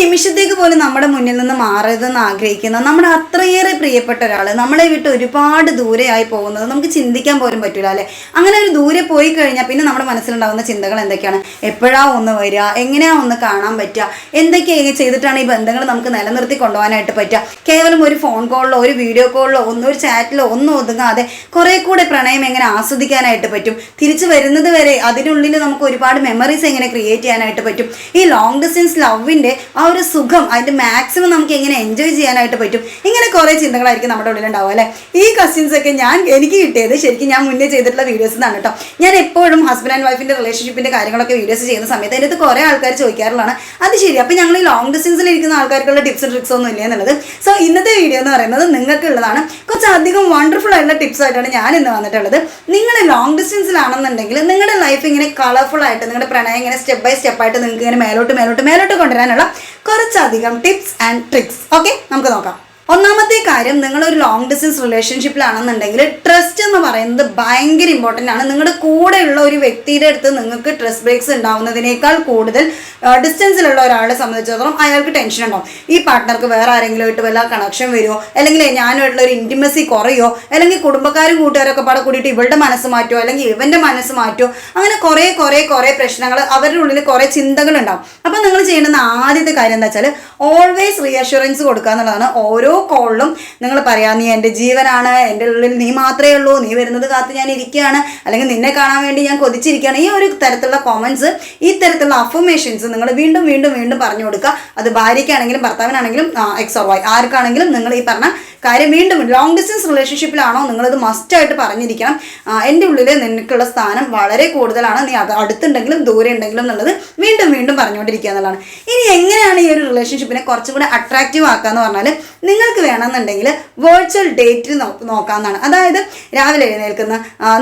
നിമിഷത്തേക്ക് പോലും നമ്മുടെ മുന്നിൽ നിന്ന് മാറരുതെന്ന് ആഗ്രഹിക്കുന്ന നമ്മുടെ അത്രയേറെ പ്രിയപ്പെട്ട ഒരാൾ നമ്മളെ വിട്ട് ഒരുപാട് ദൂരെയായി പോകുന്നത് നമുക്ക് ചിന്തിക്കാൻ പോലും പറ്റില്ല അല്ലേ? അങ്ങനെ ഒരു ദൂരെ പോയി കഴിഞ്ഞാൽ പിന്നെ നമ്മുടെ മനസ്സിലുണ്ടാകുന്ന ചിന്തകൾ എന്തൊക്കെയാണ്? എപ്പോഴാ ഒന്ന് വരിക? എങ്ങനെയാ ഒന്ന് കാണാൻ പറ്റുക? എന്തൊക്കെയാണ് ചെയ്തിട്ടാണ് ഈ ബന്ധങ്ങൾ നമുക്ക് നിലനിർത്തി കൊണ്ടുപോകാനായിട്ട് പറ്റുക? കേവലം ഒരു ഫോൺ കോളിലോ ഒരു വീഡിയോ കോളിലോ ഒന്നും ഒരു ചാറ്റിലോ ഒന്നും ഒതുങ്ങാതെ കുറെ കൂടെ പ്രണയം എങ്ങനെ ആസ്വദിക്കാനായിട്ട് പറ്റും? തിരിച്ചു വരുന്നത് വരെ അതിനുള്ളിൽ നമുക്ക് ഒരുപാട് മെമ്മറീസ് എങ്ങനെ ക്രിയേറ്റ് ചെയ്യാനായിട്ട് പറ്റും? ഈ ലോങ് ഡിസ്റ്റൻസ് ലവിന്റെ ആ ഒരു സുഖം അതിന്റെ മാക്സിമം നമുക്ക് എങ്ങനെ എൻജോയ് ചെയ്യാനായിട്ട് പറ്റും? ഇങ്ങനെ കുറേ ചിന്തകളായിരിക്കും നമ്മുടെ ഉള്ളിലുണ്ടാവുക അല്ലേ? ഈ ക്വസ്റ്റ്യൻസ് ഒക്കെ ഞാൻ എനിക്ക് കിട്ടിയത് ശരിക്കും ഞാൻ മുന്നേ ചെയ്തിട്ടുള്ള വീഡിയോസ് എന്നാണ് കേട്ടോ. ഞാൻ എപ്പോഴും ഹസ്ബൻഡ് ആൻഡ് വൈഫിന്റെ റിലേഷൻഷിപ്പിന്റെ കാര്യങ്ങളൊക്കെ വീഡിയോസ് ചെയ്യുന്ന സമയത്ത് അതിനകത്ത് കുറേ ആൾക്കാർ ചോദിക്കാറുള്ളതാണ്. അത് ശരി അപ്പോൾ ഞങ്ങൾ ഈ ലോങ് ഡിസ്റ്റൻസിൽ ഇരിക്കുന്ന ആൾക്കാർക്കുള്ള ടിപ്സ് ആൻഡ് ട്രിക്സ് ഒന്നും ഇല്ല എന്നുള്ളത്. സോ ഇന്നത്തെ വീഡിയോ എന്ന് പറയുന്നത് നിങ്ങൾക്കുള്ളതാണ്. കുറച്ചധികം വണ്ടർഫുൾ ആയിട്ടുള്ള ടിപ്സ് ആയിട്ടാണ് ഞാൻ ഇന്ന് വന്നിട്ടുള്ളത്. നിങ്ങൾ ലോങ് ഡിസ്റ്റൻസിലാണെന്നുണ്ടെങ്കിൽ നിങ്ങളുടെ ലൈഫ് ഇങ്ങനെ കളർഫുൾ ആയിട്ട് നിങ്ങളുടെ പ്രണയം ഇങ്ങനെ സ്റ്റെപ്പ് ബൈ സ്റ്റെപ്പ് ആയിട്ട് നിങ്ങൾക്ക് ഇങ്ങനെ മേലോട്ട് മേലോട്ട് മേലോട്ട് കൊണ്ടുവരാനുള്ള കുറച്ചധികം ടിപ്സ് ആൻഡ് ട്രിക്സ് ഓക്കെ നമുക്ക് നോക്കാം. ഒന്നാമത്തെ കാര്യം നിങ്ങൾ ഒരു ലോങ് ഡിസ്റ്റൻസ് റിലേഷൻഷിപ്പിലാണെന്നുണ്ടെങ്കിൽ ട്രസ്റ്റ് എന്ന് പറയുന്നത് ഭയങ്കര ഇമ്പോർട്ടന്റ് ആണ്. നിങ്ങളുടെ കൂടെയുള്ള ഒരു വ്യക്തിയുടെ അടുത്ത് നിങ്ങൾക്ക് ട്രസ്റ്റ് ബ്രേക്സ് ഉണ്ടാവുന്നതിനേക്കാൾ കൂടുതൽ ഡിസ്റ്റൻസിലുള്ള ഒരാളെ സംബന്ധിച്ചിടത്തോളം അയാൾക്ക് ടെൻഷൻ ഉണ്ടാവും. ഈ പാർട്ട്ണർക്ക് വേറെ ആരെങ്കിലും ആയിട്ട് വല്ല കണക്ഷൻ വരുമോ അല്ലെങ്കിൽ ഞാനുമായിട്ടുള്ള ഒരു ഇന്റിമസി കുറയോ? അല്ലെങ്കിൽ കുടുംബക്കാരും കൂട്ടുകാരൊക്കെ പാടെ കൂടിയിട്ട് ഇവളുടെ മനസ്സ് മാറ്റുമോ അല്ലെങ്കിൽ ഇവന്റെ മനസ്സ് മാറ്റുമോ അങ്ങനെ കുറേ കുറേ കുറേ പ്രശ്നങ്ങൾ അവരുടെ ഉള്ളിൽ കുറേ ചിന്തകളുണ്ടാവും. അപ്പം നിങ്ങൾ ചെയ്യേണ്ടുന്ന ആദ്യത്തെ കാര്യം എന്താ വെച്ചാൽ ഓൾവേസ് റീഅഷുറൻസ് കൊടുക്കുക എന്നുള്ളതാണ് ഓരോ കോളിലും നിങ്ങൾ പറയാം നീ എന്റെ ജീവനാണ് എന്റെ ഉള്ളിൽ നീ മാത്രമേ ഉള്ളൂ നീ വരുന്നത് കാത്ത് ഞാൻ ഇരിക്കുകയാണ് അല്ലെങ്കിൽ നിന്നെ കാണാൻ വേണ്ടി ഞാൻ കൊതിച്ചിരിക്കുകയാണ് ഈ ഒരു തരത്തിലുള്ള കോമൻസ് ഈ തരത്തിലുള്ള അഫർമേഷൻസ് നിങ്ങൾ വീണ്ടും വീണ്ടും വീണ്ടും പറഞ്ഞു കൊടുക്കുക. അത് ഭാര്യയ്ക്കാണെങ്കിലും ഭർത്താവിനാണെങ്കിലും എക്സ് ഓർ വൈ ആർക്കാണെങ്കിലും നിങ്ങൾ ഈ പറഞ്ഞ കാര്യം വീണ്ടും ലോങ് ഡിസ്റ്റൻസ് റിലേഷൻഷിപ്പിലാണോ നിങ്ങളത് മസ്റ്റായിട്ട് പറഞ്ഞിരിക്കണം. എന്റെ ഉള്ളിൽ നിനക്കുള്ള സ്ഥാനം വളരെ കൂടുതലാണ്. നീ അത് അടുത്തുണ്ടെങ്കിലും ദൂരെ ഉണ്ടെങ്കിലും എന്നുള്ളത് വീണ്ടും വീണ്ടും പറഞ്ഞുകൊണ്ടിരിക്കുക എന്നുള്ളതാണ്. ഇനി എങ്ങനെയാണ് ഈ ഒരു റിലേഷൻഷിപ്പിനെ കുറച്ചും കൂടെ അട്രാക്റ്റീവ് ആക്കുക എന്ന് പറഞ്ഞാൽ നിങ്ങൾക്ക് വേണമെന്നുണ്ടെങ്കിൽ വെർച്വൽ ഡേറ്റ് നോക്കാമെന്നാണ് അതായത് രാവിലെ എഴുന്നേൽക്കുന്ന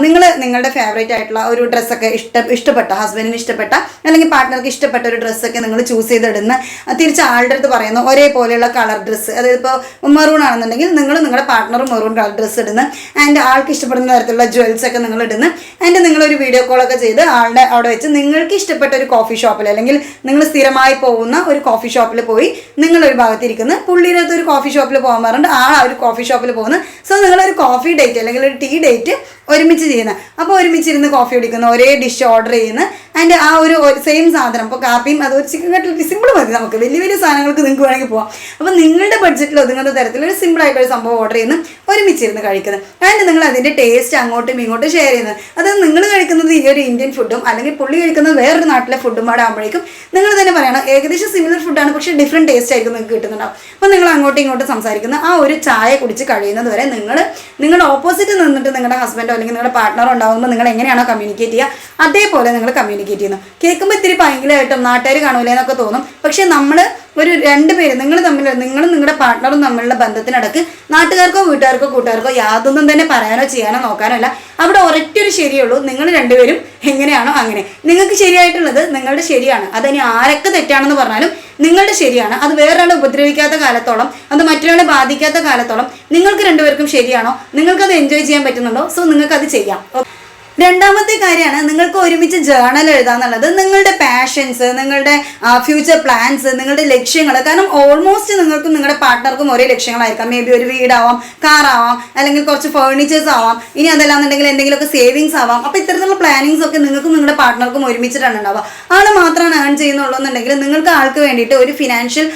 നിങ്ങൾ നിങ്ങളുടെ ഫേവറേറ്റ് ആയിട്ടുള്ള ഒരു ഡ്രസ്സൊക്കെ ഇഷ്ട ഇഷ്ടപ്പെട്ട ഹസ്ബൻഡിന് ഇഷ്ടപ്പെട്ട അല്ലെങ്കിൽ പാർട്ട്ണർക്ക് ഇഷ്ടപ്പെട്ട ഒരു ഡ്രസ്സൊക്കെ നിങ്ങൾ ചൂസ് ചെയ്തിടുന്ന തിരിച്ച് ആളുടെ അടുത്ത് പറയുന്നു ഒരേപോലെയുള്ള കളർ ഡ്രസ്സ് അതായത് ഇപ്പോൾ മെറൂൺ ആണെന്നുണ്ടെങ്കിൽ നിങ്ങൾ നിങ്ങളുടെ പാർട്ട്ണറും മെറൂൺ കളർ ഡ്രസ്സ് ഇടുന്ന ആൻഡ് ആൾക്ക് ഇഷ്ടപ്പെടുന്ന തരത്തിലുള്ള ജ്വൽസ് ഒക്കെ നിങ്ങൾ ഇടുന്ന ആൻഡ് നിങ്ങളൊരു വീഡിയോ കോളൊക്കെ ചെയ്ത് ആളുടെ അവിടെ വെച്ച് നിങ്ങൾക്ക് ഇഷ്ടപ്പെട്ട ഒരു കോഫി ഷോപ്പിൽ അല്ലെങ്കിൽ നിങ്ങൾ സ്ഥിരമായി പോകുന്ന ഒരു കോഫി ഷോപ്പിൽ പോയി നിങ്ങളൊരു ഭാഗത്തിരിക്കുന്ന പുള്ളിയുടെ അടുത്ത് ഒരു കോഫി ഷോപ്പിൽ പോകാൻ പറഞ്ഞിട്ട് ആ ഒരു കോഫി ഷോപ്പിൽ പോകുന്നു സോ നിങ്ങളൊരു കോഫി ഡേറ്റ് അല്ലെങ്കിൽ ഒരു ടീ ഡേറ്റ് ഒരുമിച്ച് ചെയ്യുന്ന. അപ്പോൾ ഒരുമിച്ച് ഇരുന്ന് കോഫി കുടിക്കുന്ന ഒരേ ഡിഷ് ഓർഡർ ചെയ്യുന്ന ആൻഡ് ആ ഒരു സെയിം സാധനം ഇപ്പോൾ കാപ്പിയും അത് ഒരു ചിക്കൻ കട്ടിൽ സിമ്പിൾ മതി നമുക്ക്. വലിയ വലിയ സാധനങ്ങൾക്ക് നിങ്ങൾക്ക് വേണമെങ്കിൽ പോവാം. അപ്പോൾ നിങ്ങളുടെ ബഡ്ജറ്റിൽ ഒതുങ്ങുന്ന തരത്തിൽ ഒരു സിമ്പിൾ ആയിട്ട് ഒരു സംഭവം ഓർഡർ ചെയ്യുന്നു ഒരുമിച്ചിരുന്ന് കഴിക്കുന്നത്. ആൻഡ് നിങ്ങൾ അതിന്റെ ടേസ്റ്റ് അങ്ങോട്ടും ഇങ്ങോട്ടും ഷെയർ ചെയ്യുന്നത്. അത് നിങ്ങൾ കഴിക്കുന്നത് ഈ ഒരു ഇന്ത്യൻ ഫുഡും അല്ലെങ്കിൽ പുള്ളി കഴിക്കുന്നത് വേറൊരു നാട്ടിലെ ഫുഡും കൂടെ ആകുമ്പോഴേക്കും നിങ്ങൾ തന്നെ പറയണം ഏകദേശം സിമിലർ ഫുഡാണ് പക്ഷേ ഡിഫറെന്റ് ടേസ്റ്റ് ആയിരിക്കും നിങ്ങൾക്ക് കിട്ടുന്നുണ്ടാവും. അപ്പോൾ നിങ്ങൾ അങ്ങോട്ടും ഇങ്ങോട്ടും സംസാരിക്കുന്ന ആ ഒരു ചായ കുടിച്ച് കഴിയുന്നത് വരെ നിങ്ങൾ നിങ്ങളുടെ ഓപ്പോസിറ്റ് നിന്നിട്ട് നിങ്ങളുടെ ഹസ്ബൻഡോ അല്ലെങ്കിൽ നിങ്ങളുടെ പാർട്ട്ണറോ ഉണ്ടാകുമ്പോൾ നിങ്ങൾ എങ്ങനെയാണോ കമ്മ്യൂണിക്കേറ്റ് ചെയ്യുക അതേപോലെ നിങ്ങൾ കമ്മ്യൂണിക്കേറ്റ് ചെയ്യുന്നു. കേൾക്കുമ്പോൾ ഇത്തിരി ഭയങ്കരമായിട്ടും നാട്ടുകാർ കാണൂലേ എന്നൊക്കെ തോന്നും. പക്ഷേ നമ്മൾ ഒരു രണ്ട് പേര് നിങ്ങൾ തമ്മിൽ നിങ്ങളും നിങ്ങളുടെ പാർട്ട്ണറും തമ്മിലുള്ള ബന്ധത്തിനിടക്ക് നാട്ടുകാർക്കോ വീട്ടുകാർക്കോ കൂട്ടുകാർക്കോ യാതൊന്നും തന്നെ പറയാനോ ചെയ്യാനോ നോക്കാനോ അല്ല അവിടെ ഒരൊറ്റൊരു ശരിയുള്ളൂ. നിങ്ങൾ രണ്ടുപേരും എങ്ങനെയാണോ അങ്ങനെ. നിങ്ങൾക്ക് ശരിയായിട്ടുള്ളത് നിങ്ങളുടെ ശരിയാണ്. അതിനി ആരൊക്കെ തെറ്റാണെന്ന് പറഞ്ഞാലും നിങ്ങളുടെ ശരിയാണ്. അത് വേറൊരാളെ ഉപദ്രവിക്കാത്ത കാലത്തോളം അത് മറ്റൊരാളെ ബാധിക്കാത്ത കാലത്തോളം നിങ്ങൾക്ക് രണ്ടുപേർക്കും ശരിയാണോ? നിങ്ങൾക്കത് എൻജോയ് ചെയ്യാൻ പറ്റുന്നുണ്ടോ? സോ നിങ്ങൾക്ക് അത് ചെയ്യാം. രണ്ടാമത്തെ കാര്യമാണ് നിങ്ങൾക്ക് ഒരുമിച്ച് ജേണൽ എഴുതാന്നുള്ളത് നിങ്ങളുടെ പാഷൻസ് നിങ്ങളുടെ ഫ്യൂച്ചർ പ്ലാൻസ് നിങ്ങളുടെ ലക്ഷ്യങ്ങൾ. കാരണം ഓൾമോസ്റ്റ് നിങ്ങൾക്കും നിങ്ങളുടെ പാർട്ട്ണർക്കും ഒരേ ലക്ഷ്യങ്ങളായിരിക്കാം. മേ ബി ഒരു വീടാവാം കാറാവാം അല്ലെങ്കിൽ കുറച്ച് ഫേർണിച്ചേഴ്സ് ആവാം. ഇനി അതെല്ലാം അതല്ലാന്നുണ്ടെങ്കിൽ എന്തെങ്കിലുമൊക്കെ സേവിങ്സ് ആവാം. അപ്പോൾ ഇത്തരത്തിലുള്ള പ്ലാനിങ്സ് ഒക്കെ നിങ്ങൾക്കും നിങ്ങളുടെ പാർട്ട്ണർക്കും ഒരുമിച്ചിട്ടാണ് ഉണ്ടാവുക ആൾ മാത്രമാണ് ഏൺ ചെയ്യുന്നുള്ളൂ എന്നുണ്ടെങ്കിൽ നിങ്ങൾക്ക് ആൾക്ക് വേണ്ടിയിട്ട് ഒരു ഫിനാൻഷ്യൽ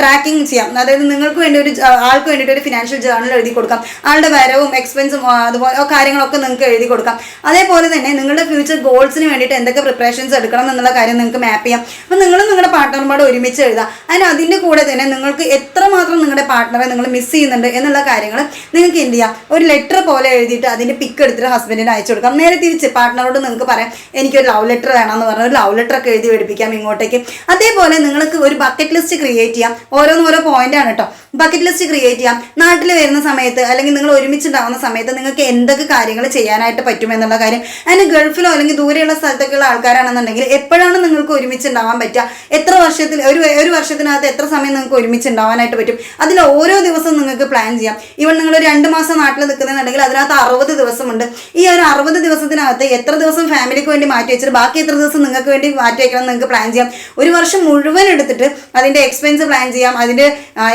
ട്രാക്കിംഗ് ചെയ്യാം. അതായത് നിങ്ങൾക്ക് വേണ്ടി ഒരു ആൾക്ക് വേണ്ടിയിട്ട് ഒരു ഫിനാൻഷ്യൽ ജേർണൽ എഴുതി കൊടുക്കാം. ആളുടെ വരവും എക്സ്പെൻസും അതുപോലെ കാര്യങ്ങളൊക്കെ നിങ്ങൾക്ക് എഴുതി കൊടുക്കാം. അതേപോലെ തന്നെ നിങ്ങളുടെ ഫ്യൂച്ചർ ഗോൾസിന് വേണ്ടിയിട്ട് എന്തൊക്കെ പ്രിപ്പറേഷൻസ് എടുക്കണം എന്നുള്ള കാര്യം നിങ്ങൾക്ക് മാപ്പ് ചെയ്യാം. അപ്പം നിങ്ങളും നിങ്ങളുടെ പാർട്ട്ണർമാരോട് ഒരുമിച്ച് എഴുതാം. അതിന് അതിന്റെ കൂടെ തന്നെ നിങ്ങൾക്ക് എത്രമാത്രം നിങ്ങളുടെ പാർട്ട്ണറെ നിങ്ങൾ മിസ് ചെയ്യുന്നുണ്ട് എന്നുള്ള കാര്യങ്ങൾ നിങ്ങൾക്ക് എന്ത് ചെയ്യാം? ഒരു ലെറ്റർ പോലെ എഴുതിയിട്ട് അതിന്റെ പിക്ക് എടുത്തിട്ട് ഹസ്ബൻഡിന് അയച്ചു കൊടുക്കാം. നേരെ തിരിച്ച് പാർട്ട്ണറോട് നിങ്ങൾക്ക് പറയാം എനിക്കൊരു ലവ് ലെറ്റർ വേണമെന്ന് പറഞ്ഞാൽ ഒരു ലവ് ലെറ്റർ ഒക്കെ എഴുതി പഠിപ്പിക്കാം ഇങ്ങോട്ടേക്ക്. അതേപോലെ നിങ്ങൾക്ക് ഒരു ബക്കറ്റ് ലിസ്റ്റ് ക്രിയേറ്റ് ചെയ്യാം. ഓരോന്നോരോ പോയിന്റ് ആണ് കേട്ടോ ബക്കറ്റ് ലിസ്റ്റ് ക്രിയേറ്റ് ചെയ്യാം. നാട്ടിൽ വരുന്ന സമയത്ത് അല്ലെങ്കിൽ നിങ്ങൾ ഒരുമിച്ചുണ്ടാകുന്ന സമയത്ത് നിങ്ങൾക്ക് എന്തൊക്കെ കാര്യങ്ങൾ ചെയ്യാനായിട്ട് പറ്റും എന്നുള്ള കാര്യം. അതിന് ഗൾഫിലോ അല്ലെങ്കിൽ ദൂരെയുള്ള സ്ഥലത്തൊക്കെയുള്ള ആൾക്കാരാണെന്നുണ്ടെങ്കിൽ എപ്പോഴാണ് നിങ്ങൾക്ക് ഒരുമിച്ച് ഉണ്ടാവാൻ പറ്റുക? എത്ര വർഷത്തിൽ ഒരു ഒരു വർഷത്തിനകത്ത് എത്ര സമയം നിങ്ങൾക്ക് ഒരുമിച്ച് ഉണ്ടാവാനായിട്ട് പറ്റും? അതിൽ ഓരോ ദിവസവും നിങ്ങൾക്ക് പ്ലാൻ ചെയ്യാം. ഇവൺ നിങ്ങൾ രണ്ട് മാസം നാട്ടിൽ നിൽക്കുന്നുണ്ടെങ്കിൽ അതിനകത്ത് അറുപത് ദിവസമുണ്ട്. ഈ ഒരു അറുപത് ദിവസത്തിനകത്ത് എത്ര ദിവസം ഫാമിലിക്ക് വേണ്ടി മാറ്റി വെച്ചിട്ട് ബാക്കി എത്ര ദിവസം നിങ്ങൾക്ക് വേണ്ടി മാറ്റി വയ്ക്കണം നിങ്ങൾക്ക് പ്ലാൻ ചെയ്യാം. ഒരു വർഷം മുഴുവൻ എടുത്തിട്ട് അതിന്റെ എക്സ്പെൻസ് പ്ലാൻ ചെയ്യാം. അതിന്റെ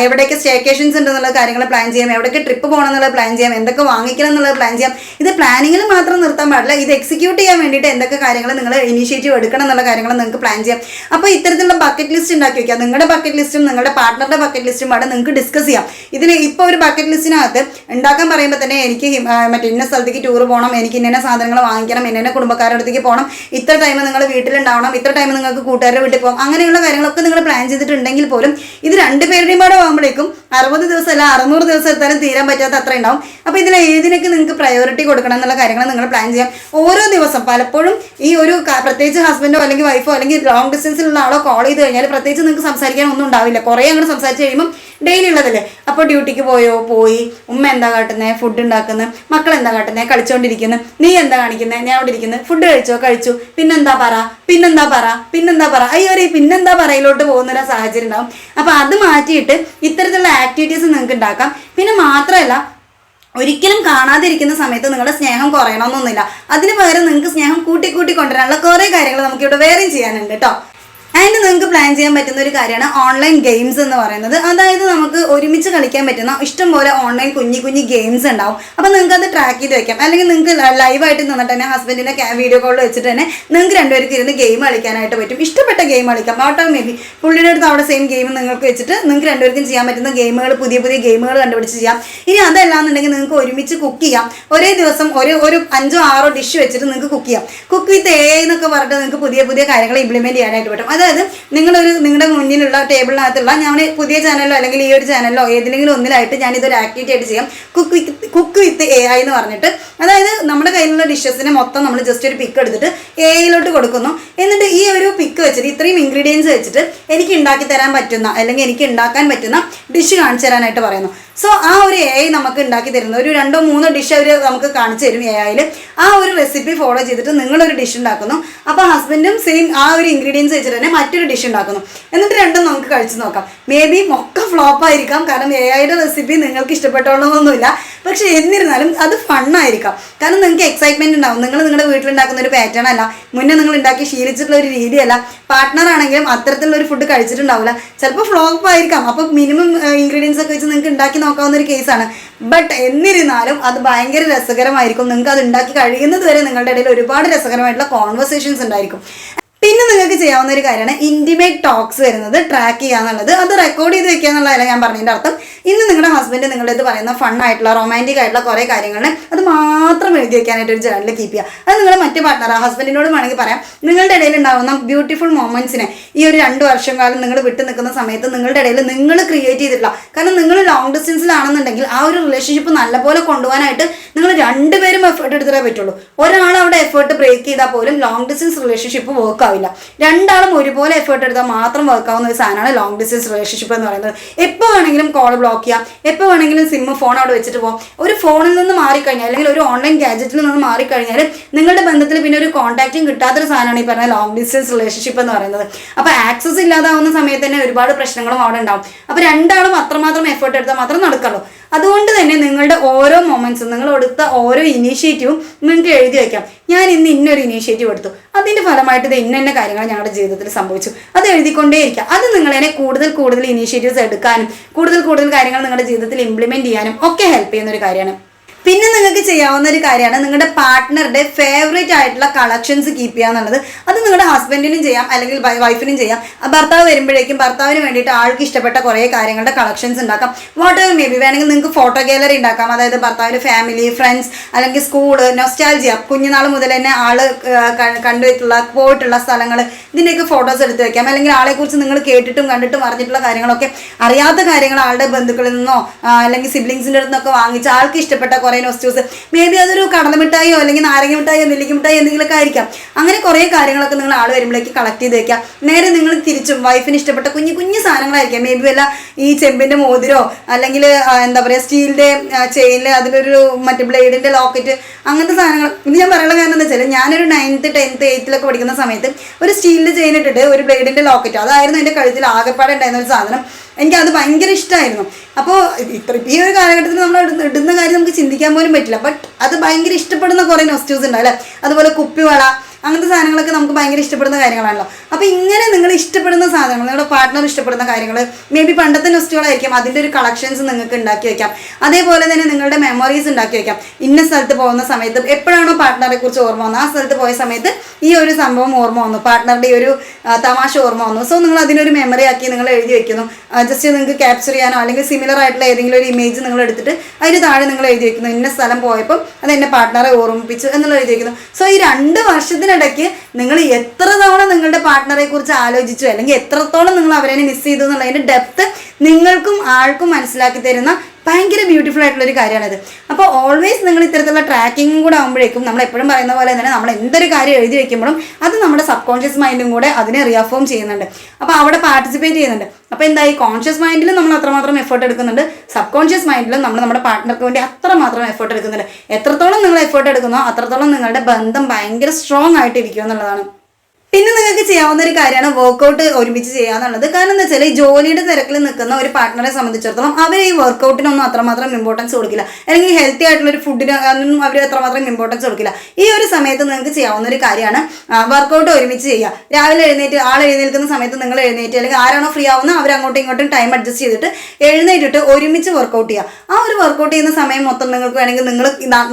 എവിടെയൊക്കെ എവിടെയൊക്കെ സ്റ്റേക്കേഷൻസ് ഉണ്ടെന്നുള്ള കാര്യങ്ങൾ പ്ലാൻ ചെയ്യാം. എവിടെയൊക്കെ ട്രിപ്പ് പോകണം എന്നുള്ളത് പ്ലാൻ ചെയ്യാം. എന്തൊക്കെ വാങ്ങിക്കണം എന്നുള്ളത് പ്ലാൻ ചെയ്യാം. ഇത് പ്ലാനിങ്ങിൽ മാത്രം നിർത്താൻ പാടില്ല. ഇത് എക്സിക്യൂട്ട് ചെയ്യാൻ വേണ്ടിയിട്ട് എന്തൊക്കെ കാര്യങ്ങൾ നിങ്ങൾ ഇനീഷ്യേറ്റീവ് എടുക്കണം എന്നുള്ള കാര്യങ്ങൾ നിങ്ങൾക്ക് പ്ലാൻ ചെയ്യാം. അപ്പോൾ ഇത്തരത്തിലുള്ള ബക്കറ്റ് ലിസ്റ്റ് ഉണ്ടാക്കി വയ്ക്കുക നിങ്ങളുടെ ബക്കറ്റ് ലിസ്റ്റും നിങ്ങളുടെ പാർട്ണറുടെ ബക്കറ്റ് ലിസ്റ്റും അവിടെ നിങ്ങൾക്ക് ഡിസ്കസ് ചെയ്യാം. ഇതിന് ഇപ്പോൾ ഒരു ബക്കറ്റ് ലിസ്റ്റിനകത്ത് ഉണ്ടാക്കാൻ പറയുമ്പോൾ തന്നെ എനിക്ക് മറ്റേ ഇന്ന സ്ഥലത്തേക്ക് ടൂർ പോകണം. എനിക്ക് ഇന്ന സാധനങ്ങൾ വാങ്ങിക്കണം. ഇന്ന കുടുംബക്കാരുടെ അടുത്തേക്ക് പോകണം. ഇത്ര ടൈം നിങ്ങൾ വീട്ടിലുണ്ടാവണം. ഇത്ര ടൈം നിങ്ങൾക്ക് കൂട്ടുകാരുടെ വീട്ടിൽ പോകാം. അങ്ങനെയുള്ള കാര്യങ്ങളൊക്കെ നിങ്ങൾ പ്ലാൻ ചെയ്തിട്ടുണ്ടെങ്കിൽ പോലും ഇത് രണ്ടുപേരുടെയും പാടെ ആകുമ്പോഴേക്കും അറുപത് ദിവസം അല്ല അറുന്നൂറ് ദിവസം എടുത്താലും തീരാൻ പറ്റാത്ത അത്ര ഉണ്ടാവും. അപ്പോൾ ഇതിൽ ഏതിനൊക്കെ നിങ്ങൾക്ക് പ്രയോറിറ്റി കൊടുക്കണം എന്നുള്ള കാര്യങ്ങൾ നിങ്ങൾ പ്ലാൻ ചെയ്യാം. ഓരോ ദിവസം പലപ്പോഴും ഈ ഒരു പ്രത്യേകിച്ച് ഹസ്ബൻഡോ അല്ലെങ്കിൽ വൈഫോ അല്ലെങ്കിൽ ലോങ് ഡിസ്റ്റൻസിലുള്ള ആളോ കോൾ ചെയ്ത് കഴിഞ്ഞാൽ പ്രത്യേകിച്ച് നിങ്ങൾക്ക് സംസാരിക്കാൻ ഒന്നും ഉണ്ടാവില്ല. കുറേ അങ്ങോട്ട് സംസാരിച്ച് കഴിയുമ്പോൾ ഡെയിലി ഉള്ളതല്ലേ. അപ്പോൾ ഡ്യൂട്ടിക്ക് പോയോ? പോയി. ഉമ്മ എന്താ കാട്ടുന്നത് ഫുഡ് ഉണ്ടാക്കുന്നത് മക്കൾ എന്താ കാട്ടുന്നത് കളിച്ചുകൊണ്ടിരിക്കുന്നത് നീ എന്താ കാണിക്കുന്നത് ഞാൻ അവിടെ ഇരിക്കുന്നത് ഫുഡ് കഴിച്ചോ? കഴിച്ചു. പിന്നെന്താ പറ? പിന്നെന്താ പറ? പിന്നെന്താ പറ? അയ്യോ പിന്നെന്താ പറയിലോട്ട് പോകുന്ന ഒരു സാഹചര്യം ഉണ്ടാവും. അപ്പോൾ അത് മാറ്റിയിട്ട് ഇത്തരത്തിലുള്ള ആക്ടിവിറ്റീസ് നിങ്ങൾക്ക് ഉണ്ടാക്കാം. പിന്നെ മാത്രമല്ല ഒരിക്കലും കാണാതിരിക്കുന്ന സമയത്ത് നിങ്ങളുടെ സ്നേഹം കുറയണമെന്നൊന്നുമില്ല. അതിന് പകരം നിങ്ങൾക്ക് സ്നേഹം കൂട്ടി കൂട്ടി കൊണ്ടുവരാനുള്ള കുറേ കാര്യങ്ങൾ നമുക്ക് ഇവിടെ വേറെയും ചെയ്യാനുണ്ട് കേട്ടോ അതിന് നിങ്ങൾക്ക് പ്ലാൻ ചെയ്യാൻ പറ്റുന്ന ഒരു കാര്യമാണ് ഓൺലൈൻ ഗെയിംസ് എന്ന് പറയുന്നത്. അതായത് നമുക്ക് ഒരുമിച്ച് കളിക്കാൻ പറ്റുന്ന ഇഷ്ടംപോലെ ഓൺലൈൻ കുഞ്ഞി കുഞ്ഞി ഗെയിംസ് ഉണ്ടാവും. അപ്പം നിങ്ങൾക്ക് അത് ട്രാക്ക് ചെയ്ത് വെക്കാം. അല്ലെങ്കിൽ നിങ്ങൾക്ക് ലൈവായിട്ട് നിന്നിട്ട് തന്നെ ഹസ്ബൻഡിന്റെ വീഡിയോ കോൾ വെച്ചിട്ട് തന്നെ നിങ്ങൾക്ക് രണ്ടുപേർക്ക് ഇരുന്ന് ഗെയിം കളിക്കാനായിട്ട് പറ്റും. ഇഷ്ടപ്പെട്ട ഗെയിം കളിക്കാം. ഓട്ടോ മേ ബി പുള്ളിയുടെ അടുത്ത് അവിടെ സെയിം ഗെയിം നിങ്ങൾക്ക് വെച്ചിട്ട് നിങ്ങൾക്ക് രണ്ടുപേർക്കും ചെയ്യാൻ പറ്റുന്ന ഗെയിമുകൾ പുതിയ പുതിയ ഗെയിമുകൾ കണ്ടുപിടിച്ച് ചെയ്യാം. ഇനി അതല്ലാന്നുണ്ടെങ്കിൽ നിങ്ങൾക്ക് ഒരുമിച്ച് കുക്ക് ചെയ്യാം. ഒരേ ദിവസം ഒരു ഒരു അഞ്ചോ ആറോ ഡിഷ് വെച്ചിട്ട് നിങ്ങൾക്ക് കുക്ക് ചെയ്യാം. കുക്ക് വിത്ത് എ എന്നൊക്കെ പറഞ്ഞിട്ട് നിങ്ങൾക്ക് പുതിയ പുതിയ കാര്യങ്ങൾ ഇംപ്ലിമെന്റ് ചെയ്യാനായിട്ട് പറ്റും. അതായത് നിങ്ങളൊരു നിങ്ങളുടെ മുന്നിലുള്ള ടേബിളിനകത്തുള്ള ഞാൻ പുതിയ ചാനലോ അല്ലെങ്കിൽ ഈ ഒരു ചാനലിലോ ഏതെങ്കിലും ഒന്നിലായിട്ട് ഞാൻ ഇതൊരു ആക്ടിവിറ്റി ആയിട്ട് ചെയ്യാം. Cook with cook with A I എന്ന് പറഞ്ഞിട്ട്. അതായത് നമ്മുടെ കയ്യിലുള്ള ഡിഷസിനെ മൊത്തം നമ്മൾ ജസ്റ്റ് ഒരു പിക്ക് എടുത്തിട്ട് എ ഐയിലോട്ട് കൊടുക്കുന്നു. എന്നിട്ട് ഈ ഒരു പിക്ക് വെച്ചിട്ട് ഇത്രയും ഇൻഗ്രീഡിയൻസ് വെച്ചിട്ട് എനിക്ക് ഉണ്ടാക്കി തരാൻ പറ്റുന്ന അല്ലെങ്കിൽ എനിക്ക് ഉണ്ടാക്കാൻ പറ്റുന്ന ഡിഷ് കാണിച്ചു തരാനായിട്ട് പറയുന്നു. സോ ആ ഒരു എ ഐ നമുക്ക് ഉണ്ടാക്കി തരുന്ന. ഒരു രണ്ടോ മൂന്നോ ഡിഷ് അവർ നമുക്ക് കാണിച്ചു തരും എ ഐയിൽ ആ ഒരു റെസിപ്പി ഫോളോ ചെയ്തിട്ട് നിങ്ങളൊരു ഡിഷ് ഉണ്ടാക്കുന്നു. അപ്പോൾ ഹസ്ബൻഡും സെയിം ആ ഒരു ഇൻഗ്രീഡിയൻസ് വെച്ചിട്ട് തന്നെ മറ്റൊരു ഡിഷ് ഉണ്ടാക്കുന്നു. എന്നിട്ട് രണ്ടും നമുക്ക് കഴിച്ചു നോക്കാം. മേ ബി മൊക്ക ഫ്ലോപ്പ് ആയിരിക്കാം. കാരണം എ ഐയുടെ റെസിപ്പി നിങ്ങൾക്ക് ഇഷ്ടപ്പെട്ടോളണമെന്നൊന്നുമില്ല പക്ഷേ എന്നിരുന്നാലും അത് ഫണ്ണായിരിക്കാം. കാരണം നിങ്ങൾക്ക് എക്സൈറ്റ്മെന്റ് ഉണ്ടാവും. നിങ്ങൾ നിങ്ങളുടെ വീട്ടിലുണ്ടാക്കുന്ന ഒരു പാറ്റേൺ അല്ല. മുന്നേ നിങ്ങൾ ഉണ്ടാക്കി ശീലിച്ചിട്ടുള്ള ഒരു രീതിയല്ല. പാർട്ട്ണർ ആണെങ്കിലും അത്തരത്തിലുള്ള ഒരു ഫുഡ് കഴിച്ചിട്ടുണ്ടാവില്ല. ചിലപ്പോൾ ഫ്ലോപ്പ് ആയിരിക്കാം. അപ്പോൾ മിനിമം ഇൻഗ്രീഡിയൻസ് ഒക്കെ വെച്ച് നിങ്ങൾക്ക് ഉണ്ടാക്കി നോക്കാവുന്ന ഒരു കേസാണ് ബട്ട് എന്നിരുന്നാലും അത് ഭയങ്കര രസകരമായിരിക്കും. നിങ്ങൾക്ക് അത് ഉണ്ടാക്കി കഴിയുന്നത് വരെ നിങ്ങളുടെ ഇടയിൽ ഒരുപാട് രസകരമായിട്ടുള്ള കോൺവെർസേഷൻസ് ഉണ്ടായിരിക്കും. പിന്നെ നിങ്ങൾക്ക് ചെയ്യാവുന്ന ഒരു കാര്യമാണ് ഇന്റിമേറ്റ് ടോക്സ് വരുന്നത്. ട്രാക്ക് ചെയ്യുക എന്നുള്ളത്. അത് റെക്കോർഡ് ചെയ്ത് വെക്കുക എന്നുള്ളതല്ല ഞാൻ പറഞ്ഞതിന്റെ അർത്ഥം. ഇന്ന് നിങ്ങളുടെ ഹസ്ബൻഡ് നിങ്ങളുടെ ഇത് പറയുന്ന ഫണ്ണായിട്ടുള്ള റൊമാന്റിക് ആയിട്ടുള്ള കുറേ കാര്യങ്ങളെ അത് മാത്രം എഴുതി വെക്കാനായിട്ട് ഒരു ജേണലിൽ കീപ്പ് ചെയ്യുക അത് നിങ്ങളുടെ മറ്റു പാർട്ട്ണർ ഹസ്ബൻഡിനോട് വേണമെങ്കിൽ പറയാം. നിങ്ങളുടെ ഇടയിൽ ഉണ്ടാകുന്ന ബ്യൂട്ടിഫുൾ മൊമെന്റ്സിനെ ഈ ഒരു രണ്ട് വർഷം കാലം നിങ്ങൾ വിട്ടു നിൽക്കുന്ന സമയത്ത് നിങ്ങളുടെ ഇടയിൽ നിങ്ങൾ ക്രിയേറ്റ് ചെയ്തിട്ടുള്ള കാരണം നിങ്ങൾ ലോങ് ഡിസ്റ്റൻസിലാണെന്നുണ്ടെങ്കിൽ ആ ഒരു റിലേഷൻഷിപ്പ് നല്ലപോലെ കൊണ്ടുപോകാനായിട്ട് നിങ്ങൾ രണ്ടുപേരും എഫേർട്ട് എടുത്തിട്ടേ പറ്റുള്ളൂ. ഒരാൾ അവിടെ എഫേർട്ട് ബ്രേക്ക് ചെയ്താൽ പോലും ലോങ് ഡിസ്റ്റൻസ് റിലേഷൻഷിപ്പ് വർക്ക് ആവില്ല. രണ്ടാളും ഒരുപോലെ എഫേർട്ട് എടുത്താൽ മാത്രം വർക്ക് ആവുന്ന ഒരു സാധനമാണ് ലോങ് ഡിസ്റ്റൻസ് റിലേഷൻഷിപ്പ് എന്ന് പറയുന്നത്. എപ്പോൾ വേണമെങ്കിലും കോൾ ബ്ലോക്ക് ചെയ്യാം എപ്പോൾ വേണമെങ്കിലും സിം ഫോൺ അവിടെ വെച്ചിട്ട് പോകാം ഒരു ഫോണിൽ നിന്ന് മാറിക്കഴിഞ്ഞാൽ അല്ലെങ്കിൽ ഒരു ഓൺലൈൻ ഗാജറ്റിൽ നിന്ന് മാറിക്കഴിഞ്ഞാൽ നിങ്ങളുടെ ബന്ധത്തിൽ പിന്നെ ഒരു കോൺടാക്റ്റും കിട്ടാത്തൊരു സാധനമാണ് ഈ പറഞ്ഞ ലോങ് ഡിസ്റ്റൻസ് റിലേഷൻഷിപ്പ് എന്ന് പറയുന്നത്. അപ്പോൾ ആക്സസ് ഇല്ലാതാവുന്ന സമയത്ത് തന്നെ ഒരുപാട് പ്രശ്നങ്ങളും അവിടെ ഉണ്ടാവും. അപ്പോൾ രണ്ടാളും അത്രമാത്രം എഫേർട്ട് എടുത്താൽ മാത്രം നടക്കുള്ളൂ. അതുകൊണ്ട് തന്നെ നിങ്ങളുടെ ഓരോ മൊമെന്റ്സും നിങ്ങൾ എടുത്ത ഓരോ ഇനീഷ്യേറ്റീവും നിങ്ങൾക്ക് എഴുതി വയ്ക്കാം ഞാൻ ഇന്ന് ഇന്നൊരു ഇനീഷ്യേറ്റീവ് എടുത്തു. അതിന്റെ ഫലമായിട്ട് ഇത് ഇന്ന കാര്യങ്ങൾ ഞങ്ങളുടെ ജീവിതത്തിൽ സംഭവിച്ചു. അത് എഴുതിക്കൊണ്ടേയിരിക്കുക അത് നിങ്ങളെ കൂടുതൽ കൂടുതൽ ഇനീഷ്യേറ്റീവ്സ് എടുക്കാനും കൂടുതൽ കൂടുതൽ കാര്യങ്ങൾ നിങ്ങളുടെ ജീവിതത്തിൽ ഇംപ്ലിമെന്റ് ചെയ്യാനും ഒക്കെ ഹെൽപ്പ് ചെയ്യുന്ന ഒരു കാര്യമാണ്. പിന്നെ നിങ്ങൾക്ക് ചെയ്യാവുന്ന ഒരു കാര്യമാണ് നിങ്ങളുടെ പാർട്ട്ണറുടെ ഫേവറേറ്റ് ആയിട്ടുള്ള കളക്ഷൻസ് കീപ്പ് ചെയ്യുക എന്നുള്ളത്. അത് നിങ്ങളുടെ ഹസ്ബൻഡിനും ചെയ്യാം അല്ലെങ്കിൽ വൈഫിനും ചെയ്യാം. ഭർത്താവ് വരുമ്പോഴേക്കും ഭർത്താവിന് വേണ്ടിയിട്ട് ആൾക്ക് ഇഷ്ടപ്പെട്ട കുറേ കാര്യങ്ങളുടെ കളക്ഷൻസ് ഉണ്ടാക്കാം. വാട്ട് എവർ മേ ബി വേണമെങ്കിൽ നിങ്ങൾക്ക് ഫോട്ടോ ഗാലറി ഉണ്ടാക്കാം. അതായത് ഭർത്താവിന്റെ ഫാമിലി ഫ്രണ്ട്സ് അല്ലെങ്കിൽ സ്കൂൾ നൊസ്റ്റാൽജിയ കുഞ്ഞുനാൾ മുതൽ തന്നെ ആൾ കണ്ടിട്ടുള്ള പോയിട്ടുള്ള സ്ഥലങ്ങൾ ഇതിന്റെയൊക്കെ ഫോട്ടോസ് എടുത്ത് വെക്കാം. അല്ലെങ്കിൽ ആളെക്കുറിച്ച് നിങ്ങൾ കേട്ടിട്ടും കണ്ടിട്ടും അറിഞ്ഞിട്ടുള്ള കാര്യങ്ങളൊക്കെ അറിയാത്ത കാര്യങ്ങൾ ആളുടെ ബന്ധുക്കളിൽ നിന്നോ അല്ലെങ്കിൽ സിബ്ലിങ്സിന്റെ അടുത്തൊക്കെ വാങ്ങിച്ച് ആൾക്ക് ഇഷ്ടപ്പെട്ട കുറേ ഒസ്റ്റൂസ് മേ ബി അതൊരു കടന്ന മിഠായിയോ അല്ലെങ്കിൽ നാരങ്ങ മിഠായിയോ നെല്ലിക്ക മിഠായി എന്തെങ്കിലുമൊക്കെ ആയിരിക്കാം. അങ്ങനെ കുറേ കാര്യങ്ങളൊക്കെ നിങ്ങൾ ആൾ വരുമ്പോഴേക്ക് കളക്ട് ചെയ്ത് വെക്കാം നേരെ നിങ്ങൾ തിരിച്ചും വൈഫിന് ഇഷ്ടപ്പെട്ട കുഞ്ഞു കുഞ്ഞു സാധനങ്ങളായിരിക്കാം. മേ ബി വല്ല ഈ ചെമ്പിന്റെ മോതിരോ അല്ലെങ്കിൽ എന്താ പറയുക സ്റ്റീലിന്റെ ചെയിനിൽ അതിലൊരു മറ്റേ ബ്ലേഡിന്റെ ലോക്കറ്റ് അങ്ങനത്തെ സാധനങ്ങൾ. ഇത് ഞാൻ പറയാനുള്ള കാരണം എന്താ വെച്ചാൽ ഞാനൊരു നയൻത്ത് ടെൻത്ത് എയ്ത്തിലൊക്കെ പഠിക്കുന്ന സമയത്ത് ഒരു സ്റ്റീലിന്റെ ചെയിൻ ഇട്ടിട്ട് ഒരു ബ്ലേഡിന്റെ ലോക്കറ്റ് അതായിരുന്നു എന്റെ കഴുത്തിൽ ആകെപ്പാടെ ഉണ്ടായിരുന്ന ഒരു സാധനം. എനിക്ക് അത് ഭയങ്കര ഇഷ്ടമായിരുന്നു അപ്പോൾ ഇത്ര ഈ ഒരു കാലഘട്ടത്തിൽ നമ്മൾ ഇടുന്ന കാര്യം നമുക്ക് ചിന്തിക്കാൻ പോലും പറ്റില്ല. ബട്ട് അത് ഭയങ്കര ഇഷ്ടപ്പെടുന്ന കുറേ നോസ്റ്റ്യൂസ് ഉണ്ടാവും അല്ലേ? അതുപോലെ കുപ്പിവള അങ്ങനത്തെ സാധനങ്ങളൊക്കെ നമുക്ക് ഭയങ്കര ഇഷ്ടപ്പെടുന്ന കാര്യങ്ങളാണല്ലോ. അപ്പോൾ ഇങ്ങനെ നിങ്ങൾ ഇഷ്ടപ്പെടുന്ന സാധനങ്ങൾ നിങ്ങളുടെ പാർട്ട്ണർ ഇഷ്ടപ്പെടുന്ന കാര്യങ്ങൾ മേ ബി പണ്ടത്തെ നെസ്റ്റുകളായിരിക്കും അതിന്റെ ഒരു കളക്ഷൻസ് നിങ്ങൾക്ക് ഉണ്ടാക്കി വെക്കാം. അതേപോലെ തന്നെ നിങ്ങളുടെ മെമ്മറീസ് ഉണ്ടാക്കി വെക്കാം. ഇന്ന സ്ഥലത്ത് പോകുന്ന സമയത്ത് എപ്പോഴാണോ പാർട്ട്ണറെ കുറിച്ച് ഓർമ്മ വന്നത്? ആ സ്ഥലത്ത് പോയ സമയത്ത് ഈ ഒരു സംഭവം ഓർമ്മ വന്നു. പാർട്ട്ണറുടെ ഒരു തമാശ ഓർമ്മ വന്നു. സോ നിങ്ങൾ അതിനൊരു മെമ്മറി ആക്കി നിങ്ങൾ എഴുതി വെക്കുന്നു. ജസ്റ്റ് നിങ്ങൾക്ക് ക്യാപ്ചർ ചെയ്യാനോ അല്ലെങ്കിൽ സിമിലർ ആയിട്ടുള്ള ഏതെങ്കിലും ഒരു ഇമേജ് നിങ്ങൾ എടുത്തിട്ട് അതിന് താഴെ നിങ്ങൾ എഴുതി വെക്കുന്നു. ഇന്ന സ്ഥലം പോയപ്പോൾ അത് എന്നെ പാർട്ട്ണറെ ഓർമ്മിപ്പിച്ചു എന്നുള്ള എഴുതി വെക്കുന്നു. സോ ഈ രണ്ട് വർഷത്തിനിടയ്ക്ക് നിങ്ങൾ എത്ര തവണ നിങ്ങളുടെ പാർട്ട്ണറെ കുറിച്ച് ആലോചിച്ചു അല്ലെങ്കിൽ എത്രത്തോളം നിങ്ങൾ അവരെ മിസ് ചെയ്തു എന്നുള്ളതിന്റെ ഡെപ്ത് നിങ്ങൾക്കും ആൾക്കും മനസ്സിലാക്കി തരുന്ന ഭയങ്കര ബ്യൂട്ടിഫുൾ ആയിട്ടുള്ള ഒരു കാര്യമാണിത്. അപ്പോൾ ഓൾവേസ് നിങ്ങൾ ഇത്തരത്തിലുള്ള ട്രാക്കിങ്ങും കൂടെ ആകുമ്പോഴേക്കും നമ്മൾ എപ്പോഴും പറയുന്ന പോലെ തന്നെ നമ്മൾ എന്തൊരു കാര്യം എഴുതി വെക്കുമ്പോഴും അത് നമ്മുടെ സബ് കോൺഷ്യസ് മൈൻഡും കൂടെ അതിനെ റിയഫോം ചെയ്യുന്നുണ്ട്. അപ്പോൾ അവിടെ പാർട്ടിസിപ്പേറ്റ് ചെയ്യുന്നുണ്ട്. അപ്പോൾ എന്തായി കോൺഷ്യസ് മൈൻഡിലും നമ്മൾ അത്രമാത്രം എഫേർട്ട് എടുക്കുന്നുണ്ട്. സബ് കോൺഷ്യസ് മൈൻഡിലും നമ്മൾ നമ്മുടെ പാർട്ട്ണർക്ക് വേണ്ടി അത്രമാത്രം എഫേർട്ട് എടുക്കുന്നുണ്ട്. എത്രത്തോളം നിങ്ങൾ എഫേർട്ട് എടുക്കുന്നോ അത്രത്തോളം നിങ്ങളുടെ ബന്ധം ഭയങ്കര സ്ട്രോങ് ആയിട്ട് ഇരിക്കും എന്നുള്ളതാണ്. പിന്നെ നിങ്ങൾക്ക് ചെയ്യാവുന്ന ഒരു കാര്യമാണ് വർക്കൗട്ട് ഒരുമിച്ച് ചെയ്യാന്നുള്ളത്. കാരണം എന്താ വെച്ചാൽ ഈ ജോലിയുടെ തിരക്കിൽ നിൽക്കുന്ന ഒരു പാർട്ട്ണറെ സംബന്ധിച്ചിടത്തോളം അവർ ഈ വർക്കൗട്ടിനൊന്നും അത്രമാത്രം ഇമ്പോർട്ടൻസ് കൊടുക്കില്ല. അല്ലെങ്കിൽ ഹെൽത്തി ആയിട്ടുള്ള ഒരു ഫുഡിന് ഒന്നും അവർ അത്രമാത്രം ഇമ്പോർട്ടൻസ് കൊടുക്കില്ല. ഈ ഒരു സമയത്ത് നിങ്ങൾക്ക് ചെയ്യാവുന്ന ഒരു കാര്യമാണ് വർക്കൗട്ട് ഒരുമിച്ച് ചെയ്യുക. രാവിലെ എഴുന്നേറ്റ് ആൾ എഴുന്നേൽക്കുന്ന സമയത്ത് നിങ്ങൾ എഴുന്നേറ്റ് അല്ലെങ്കിൽ ആരാണോ ഫ്രീ ആവുന്നത് അവർ അങ്ങോട്ടും ഇങ്ങോട്ടും ടൈം അഡ്ജസ്റ്റ് ചെയ്തിട്ട് എഴുന്നേറ്റിട്ട് ഒരുമിച്ച് വർക്കൗട്ട് ചെയ്യുക. ആ ഒരു വർക്കൗട്ട് ചെയ്യുന്ന സമയം മൊത്തം നിങ്ങൾക്ക് വേണമെങ്കിൽ നിങ്ങൾ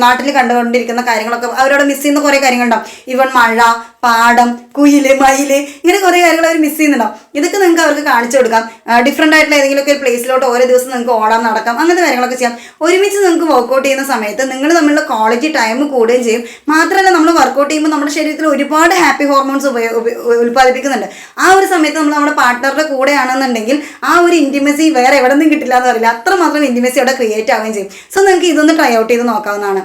നാട്ടിൽ കണ്ടുകൊണ്ടിരിക്കുന്ന കാര്യങ്ങളൊക്കെ അവരോട് മിസ് ചെയ്യുന്ന കുറേ കാര്യങ്ങളുണ്ടാവും. ഈവൻ മഴ പാടം കുയിൽ മയിൽ ഇങ്ങനെ കുറേ കാര്യങ്ങൾ അവർ മിസ് ചെയ്യുന്നുണ്ടാവും. ഇതൊക്കെ നിങ്ങൾക്ക് അവർക്ക് കാണിച്ചു കൊടുക്കാം. ഡിഫറെന്റ് ആയിട്ടുള്ള ഏതെങ്കിലുമൊക്കെ ഒരു പ്ലേസിലോട്ട് ഓരോ ദിവസം നിങ്ങൾക്ക് ഓടാൻ നടക്കാം അങ്ങനത്തെ കാര്യങ്ങളൊക്കെ ചെയ്യാം. ഒരുമിച്ച് നിങ്ങൾക്ക് വർക്കൗട്ട് ചെയ്യുന്ന സമയത്ത് നിങ്ങൾ തമ്മിലുള്ള ക്വാളിറ്റി ടൈം കൂടുകയും ചെയ്യും. മാത്രമല്ല നമ്മൾ വർക്കൗട്ട് ചെയ്യുമ്പോൾ നമ്മുടെ ശരീരത്തിൽ ഒരുപാട് ഹാപ്പി ഹോർമോൺസ് ഉൽപ്പാദിപ്പിക്കുന്നുണ്ട്. ആ ഒരു സമയത്ത് നമ്മൾ നമ്മുടെ പാർട്ട്ണറുടെ കൂടെയാണെന്നുണ്ടെങ്കിൽ ആ ഒരു ഇന്റിമസി വേറെ എവിടെ നിന്നും കിട്ടില്ല എന്ന് പറയില്ല അത്രമാത്രം ഇന്റിമസി അവിടെ ക്രിയേറ്റ് ആവുകയും ചെയ്യും. സോ നിങ്ങൾക്ക് ഇതൊന്ന് ട്രൈ ഔട്ട് ചെയ്ത് നോക്കാവുന്നതാണ്.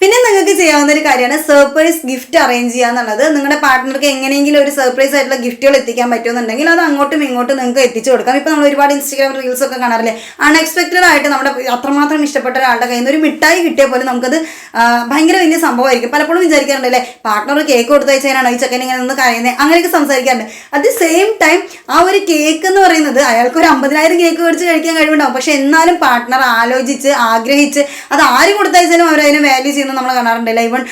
പിന്നെ നിങ്ങൾക്ക് ചെയ്യാവുന്ന ഒരു കാര്യമാണ് സർപ്രൈസ് ഗിഫ്റ്റ് അറേഞ്ച് ചെയ്യുക എന്നുള്ളത്. നിങ്ങളുടെ പാർട്ട്ണർക്ക് എങ്ങനെയെങ്കിലും ഒരു സർപ്രൈസ് ആയിട്ടുള്ള ഗിഫ്റ്റുകൾ എത്തിക്കാൻ പറ്റുമെന്നുണ്ടെങ്കിൽ അത് അങ്ങോട്ടും ഇങ്ങോട്ടും നിങ്ങൾക്ക് എത്തിച്ചു കൊടുക്കാം. ഇപ്പോൾ നമ്മൾ ഒരുപാട് ഇൻസ്റ്റാഗ്രാം റീൽസ് ഒക്കെ കാണാറില്ലേ? അൺഎക്സ്പെക്റ്റഡ് ആയിട്ട് നമ്മുടെ അത്രമാത്രം ഇഷ്ടപ്പെട്ട ഒരാളുടെ കയ്യിൽ നിന്ന് ഒരു മിഠായി കിട്ടിയ പോലെ നമുക്കത് ഭയങ്കര വലിയ സംഭവമായിരിക്കും. പലപ്പോഴും വിചാരിക്കാറുണ്ട് അല്ലേ? പാർട്ട്ണർ കേക്ക് കൊടുത്തു വെച്ചാൽ ഈ ചെക്കൻ ഇങ്ങനെ നിന്ന് കരയുന്നത് അങ്ങനെയൊക്കെ സംസാരിക്കാറുണ്ട്. അറ്റ് ദി സെയിം ടൈം ആ ഒരു കേക്ക് എന്ന് പറയുന്നത് അയാൾക്ക് ഒരു അമ്പതിനായിരം കേക്ക് മേടിച്ച് കഴിക്കാൻ കഴിവുണ്ടാവും. പക്ഷെ എന്നാലും പാർട്ട്ണർ ആലോചിച്ച് ആഗ്രഹിച്ച് അത് ആര് കൊടുത്തയച്ചാലും അവരതിനെ വാല്യൂ ചെയ്യുന്നത് നമ്മൾ കാണാറുണ്ടല്ലേ ഇവൺ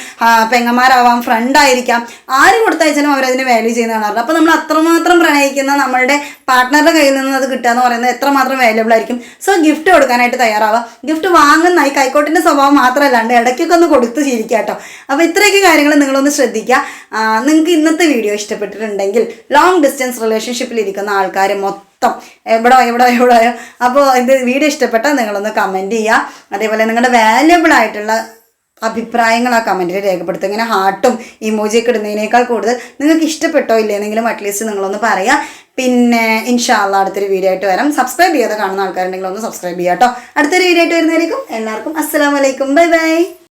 പെങ്ങന്മാരാവാം ഫ്രണ്ട് ആയിരിക്കാം ആര് കൊടുത്തയച്ചാലും അവരതിന് വാല്യൂ ചെയ്യുന്ന കാണാറുണ്ട്. അപ്പോൾ നമ്മൾ അത്രമാത്രം പ്രണയിക്കുന്ന നമ്മളുടെ പാർട്ട്ണറുടെ കയ്യിൽ നിന്ന് അത് കിട്ടുക എന്ന് പറയുന്നത് എത്രമാത്രം വാല്യബിൾ ആയിരിക്കും. സോ ഗിഫ്റ്റ് കൊടുക്കാനായിട്ട് തയ്യാറാവുക ഗിഫ്റ്റ് വാങ്ങുന്ന ഈ കൈക്കോട്ടിന്റെ സ്വഭാവം മാത്രമല്ലാണ്ട് ഇടയ്ക്കൊക്കെ ഒന്ന് കൊടുത്ത് ശീലിക്കുക കേട്ടോ. അപ്പോൾ ഇത്രയൊക്കെ കാര്യങ്ങൾ നിങ്ങളൊന്ന് ശ്രദ്ധിക്കുക. നിങ്ങൾക്ക് ഇന്നത്തെ വീഡിയോ ഇഷ്ടപ്പെട്ടിട്ടുണ്ടെങ്കിൽ ലോങ് ഡിസ്റ്റൻസ് റിലേഷൻഷിപ്പിൽ ഇരിക്കുന്ന ആൾക്കാർ മൊത്തം എവിടോ എവിടോ എവിടെയോ. അപ്പോൾ ഇത് വീഡിയോ ഇഷ്ടപ്പെട്ടാൽ നിങ്ങളൊന്ന് കമന്റ് ചെയ്യുക. അതേപോലെ നിങ്ങളുടെ വാല്യബിൾ ആയിട്ടുള്ള അഭിപ്രായങ്ങൾ ആ കമന്റിൽ രേഖപ്പെടുത്തുക. ഇങ്ങനെ ഹാർട്ടും ഇമോജിയൊക്കെ ഇടുന്നതിനേക്കാൾ കൂടുതൽ നിങ്ങൾക്ക് ഇഷ്ടപ്പെട്ടോ ഇല്ലെന്നെങ്കിലും അറ്റ്ലീസ്റ്റ് നിങ്ങളൊന്ന് പറയാം. പിന്നെ ഇൻഷാല്ല അടുത്തൊരു വീഡിയോ ആയിട്ട് വരാം. സബ്സ്ക്രൈബ് ചെയ്യാതെ കാണുന്ന ആൾക്കാരുണ്ടെങ്കിൽ ഒന്ന് സബ്സ്ക്രൈബ് ചെയ്യാം കേട്ടോ അടുത്തൊരു വീഡിയോ ആയിട്ട് വരുന്നതായിരിക്കും എല്ലാവർക്കും അസ്സാം വലൈക്കും ബൈ ബൈ